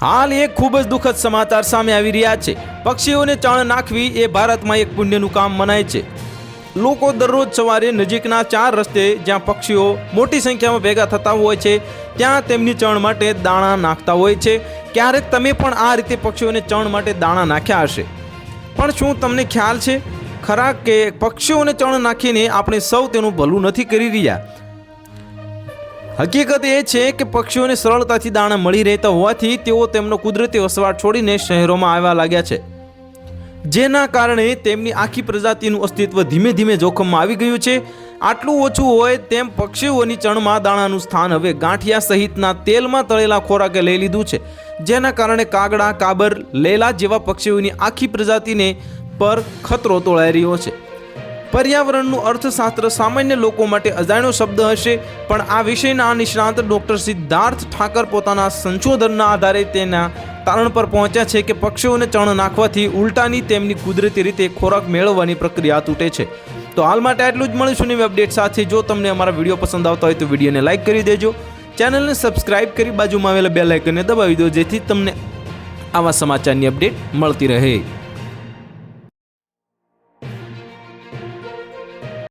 હાલ એક ખૂબ જ દુઃખદ સમાચાર સામે આવી રહ્યા છે. પક્ષીઓને ચણ નાખવી એ ભારતમાં એક પુણ્યનું કામ મનાય છે. લોકો દરરોજ સવારે નજીકના ચાર રસ્તે જ્યાં પક્ષીઓ મોટી સંખ્યામાં ભેગા થતા હોય છે, ત્યાં તેમની ચણ માટે દાણા નાખતા હોય છે. ક્યારેક તમે પણ આ રીતે પક્ષીઓને ચણ માટે દાણા નાખ્યા હશે. પણ શું તમને ખ્યાલ છે? ખરા કે પક્ષીઓને ચણ નાખીને આપણે સૌ તેનું ભલું નથી કરી રહ્યા? હકીકત એ છે કે પક્ષીઓને સરળતાથી દાણા મળી રહેતા હોવાથી તેઓ તેમનો કુદરતી વસવાટ છોડીને શહેરોમાં આવવા લાગ્યા છે. જેના કારણે તેમની આખી પ્રજાતિનું અસ્તિત્વ ધીમે ધીમે જોખમમાં આવી ગયું છે. આટલું ઓછું હોય તેમ પક્ષીઓની ચણમાં દાણાનું સ્થાન હવે ગાંઠિયા સહિતના તેલમાં તળેલા ખોરાકે લઈ લીધું છે. જેના કારણે કાગડા, કાબર, લેલા જેવા પક્ષીઓની આખી પ્રજાતિને પર ખતરો તોળાઈ રહ્યો છે. પર્યાવરણનું અર્થશાસ્ત્ર સામાન્ય લોકો માટે અજાણ્યો શબ્દ હશે, પણ આ વિષયના નિષ્ણાંત ડૉક્ટર સિદ્ધાર્થ ઠાકર પોતાના સંશોધનના આધારે તેના તારણ પર પહોંચ્યા છે કે પક્ષીઓને ચણ નાખવાથી ઉલટાની તેમની કુદરતી રીતે ખોરાક મેળવવાની પ્રક્રિયા તૂટે છે. તો હાલ માટે આટલું જ મળીશું નવી અપડેટ સાથે. જો તમને અમારા વીડિયો પસંદ આવતા હોય તો વિડીયોને લાઇક કરી દેજો. ચેનલને સબસ્ક્રાઇબ કરી બાજુમાં આવેલા બે લાઇકનને દબાવી દો જેથી તમને આવા સમાચારની અપડેટ મળતી રહે.